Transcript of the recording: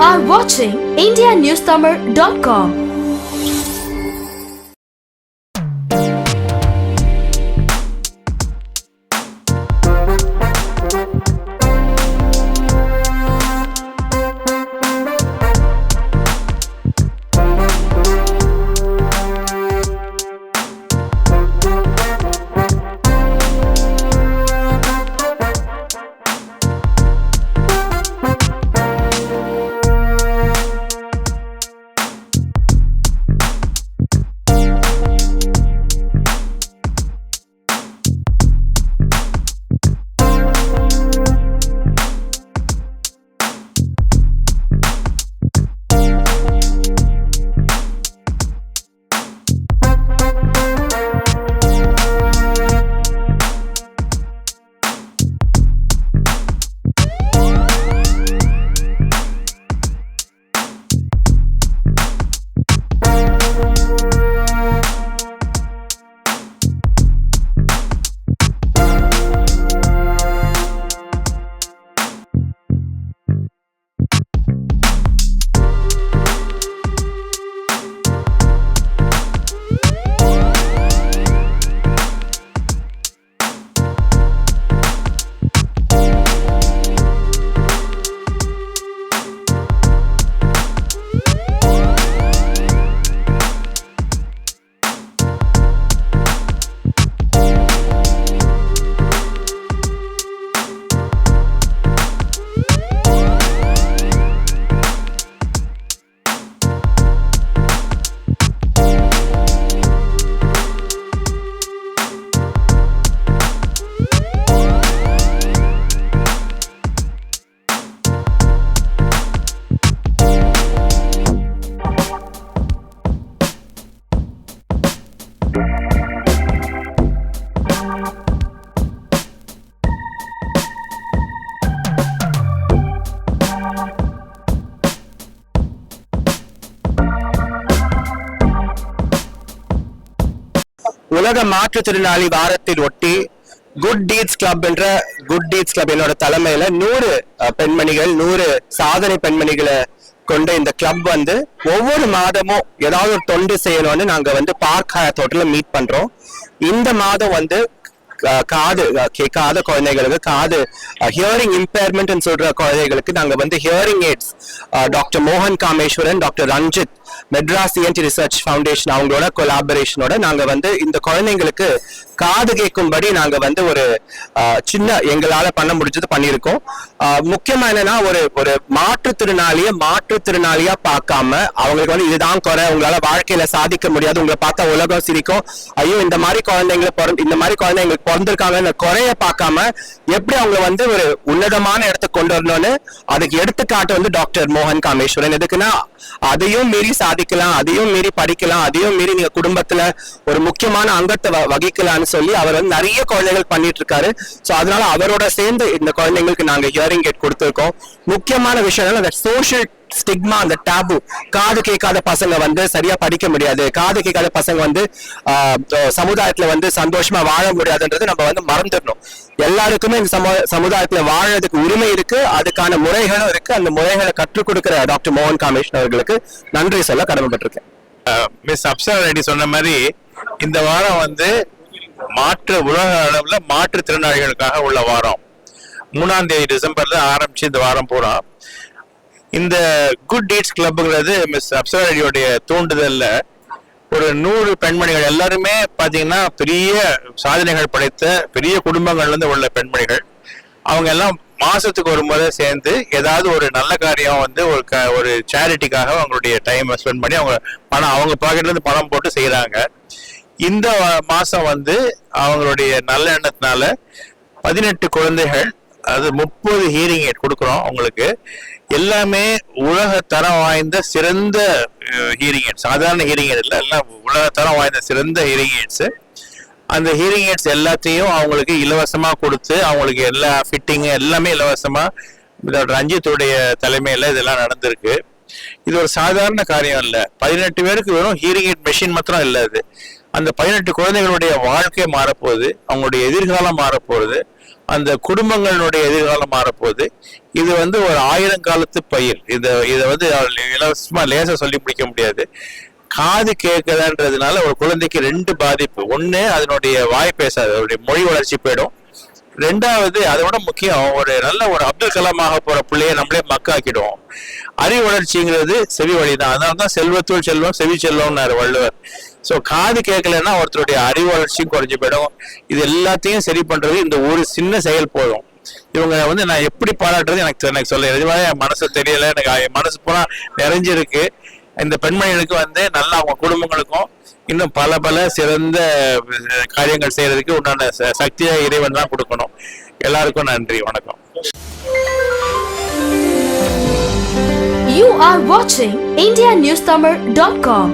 are watching IndiaNewsTamil.com. உலக மாற்றுத்திறனாளி வாரத்தில் ஒட்டி குட் டீட்ஸ் கிளப் என்ற குட் டீட்ஸ் கிளப் என்னோட தலைமையில நூறு பெண்மணிகள் நூறு சாதனை பெண்மணிகளை கொண்ட இந்த கிளப் வந்து ஒவ்வொரு மாதமும் ஏதாவது ஒரு தொண்டு செய்யணும்னு நாங்க வந்து பார்க் தோட்டல மீட் பண்றோம். இந்த மாதம் வந்து காது கேட்காத குழந்தைகளுக்கு காது ஹியரிங் இம்பேர்மெண்ட் சொல்ற குழந்தைகளுக்கு நாங்க வந்து ஹியரிங் எய்ட்ஸ் டாக்டர் மோகன் Kameswaran doctor Ranjith Madras ENT research foundation அவங்களோட கொலாபரேஷனோட நாங்க வந்து இந்த குழந்தைங்களுக்கு காது கேட்கும்படி நாங்க வந்து ஒரு சின்ன எங்களால பண்ண முடிஞ்சது பண்ணியிருக்கோம். முக்கியமா என்னன்னா ஒரு ஒரு மாற்றுத்திறனாளிய மாற்றுத்திறனாளியா பார்க்காம அவங்களுக்கு வந்து இதுதான் குறை உங்களால வாழ்க்கையில சாதிக்க முடியாது உங்களை பார்த்தா உலகம் சிரிக்கும் ஐயோ இந்த மாதிரி குழந்தைங்களை பிறந்து இந்த மாதிரி குழந்தைங்களுக்கு பிறந்திருக்காங்க. குறைய பார்க்காம எப்படி அவங்க வந்து ஒரு உன்னதமான இடத்துக்கு கொண்டு வரணும்னு அதுக்கு எடுத்துக்காட்டு வந்து டாக்டர் மோகன் காமேஸ்வரன். எதுக்குன்னா அதையும் மீறி சாதிக்கலாம் அதையும் மீறி படிக்கலாம் அதையும் மீறி நீங்க குடும்பத்துல ஒரு முக்கியமான அங்கத்தை வ- வகிக்கலாம்னு சொல்லி அவர் வந்து நிறைய குழந்தைகள் பண்ணிட்டு இருக்காரு ஸோ அதனால அவரோட சேர்ந்து இந்த குழந்தைங்களுக்கு நாங்க ஹியரிங் கேட் கொடுத்துருக்கோம். முக்கியமான விஷயம் அந்த சோஷியல் ஸ்டிக்மா அந்த டேபு காது கேட்காத பசங்க வந்து சரியா படிக்க முடியாது. காது கேட்காத பசங்க வந்து சமுதாயத்துல வந்து சந்தோஷமா வாழ முடியாதுன்றது நம்ம வந்து மறந்துடணும். எல்லாருக்குமே இந்த சமு சமுதாயத்துல வாழறதுக்கு உரிமை இருக்கு. அதுக்கான முறைகளும் இருக்கு. அந்த முறைகளை கற்றுக் கொடுக்கிற டாக்டர் மோகன் காமேஷன் அவர்களுக்கு நன்றி சொல்ல கடமைப்பட்டிருக்கேன். மிஸ் அப்சரா ரெட்டி சொன்ன மாதிரி இந்த வாரம் வந்து மாற்று உலக அளவுல மாற்றுத்திறனாளிகளுக்காக உள்ள வாரம். மூணாம் தேதி டிசம்பர்ல ஆரம்பிச்சு இந்த வாரம் பூரா. இந்த குட் டீட்ஸ் கிளப்புங்கிறது மிஸ் அப்சராடியோடைய தூண்டுதல்ல. ஒரு நூறு பெண்மணிகள் எல்லாருமே பாத்தீங்கன்னா பெரிய சாதனைகள் படைத்த பெரிய குடும்பங்கள்ல இருந்து உள்ள பெண்மணிகள். அவங்க எல்லாம் மாசத்துக்கு ஒரு முறை சேர்ந்து ஏதாவது ஒரு நல்ல காரியம் வந்து ஒரு க ஒரு சேரிட்டிக்காக அவங்களுடைய டைம் ஸ்பெண்ட் பண்ணி அவங்க பணம் அவங்க பாக்கெட்ல இருந்து பணம் போட்டு செய்யறாங்க இந்த மாதம் மாசம் வந்து அவங்களுடைய நல்ல எண்ணத்தினால பதினெட்டு குழந்தைகள் அது முப்பது ஹீரிங் எய்ட் கொடுக்குறோம் அவங்களுக்கு எல்லாமே உலக தரம் வாய்ந்த சிறந்த ஹியரிங் எய்ட் சாதாரண ஹீரிங் எய்ட் இல்லை எல்லாம் உலக தரம் வாய்ந்த சிறந்த ஹியரிங் எய்ட்ஸ் அந்த ஹியரிங் எய்ட்ஸ் எல்லாத்தையும் அவங்களுக்கு இலவசமாக கொடுத்து அவங்களுக்கு எல்லா ஃபிட்டிங்கு எல்லாமே இலவசமாக இதோட ரஞ்சித்துடைய தலைமையில் இதெல்லாம் நடந்திருக்கு. இது ஒரு சாதாரண காரியம் இல்லை. பதினெட்டு பேருக்கு வெறும் ஹீரிங் எய்ட் மெஷின் மாத்திரம் இல்லை அது. அந்த பதினெட்டு குழந்தைகளுடைய வாழ்க்கை மாறப்போகுது. அவங்களுடைய எதிர்காலம் மாறப்போகுது. அந்த குடும்பங்களுடைய எதிர்காலம் மாறப்போகுது. இது வந்து ஒரு ஆயிரம் காலத்து பயிர் இதை இதை வந்து இலவசமா லேசா சொல்லி முடிக்க முடியாது. காது கேட்கலன்றதுனால ஒரு குழந்தைக்கு ரெண்டு பாதிப்பு. ஒன்று அதனுடைய வாய் பேசாது. அதனுடைய மொழி வளர்ச்சி போயிடும். ரெண்டாவது அதை விட முக்கியம் ஒரு நல்ல ஒரு அப்துல் கலாமாக போற பிள்ளைய நம்மளே மக்காக்கிடுவோம். அறிவு வளர்ச்சிங்கிறது செவி வழி தான் அதனால தான் செல்வத்துள் செல்வம் செவி செல்வம்னாரு வள்ளுவர். ஸோ காது கேட்கலன்னா ஒருத்தருடைய அறிவு வளர்ச்சியும் குறைஞ்சு போயிடும். இது எல்லாத்தையும் சரி பண்றது இந்த ஒரு சின்ன செயல் போதும். இவங்க வந்து நான் எப்படி பாராட்டுறது எனக்கு எனக்கு சொல்ல எதுவாக என் மனசு தெரியல. எனக்கு என் மனசு பூரா நிறைஞ்சிருக்கு. இந்த பெண்மணிகளுக்கு வந்து நல்லா அவங்க குடும்பங்களுக்கும் இன்னும் பல பல சிறந்த காரியங்கள் செய்யறதுக்கு உண்டான சக்தியை இறைவன் தான் கொடுக்கணும் எல்லாருக்கும் நன்றி வணக்கம் You are watching IndiaNewsTamil.com.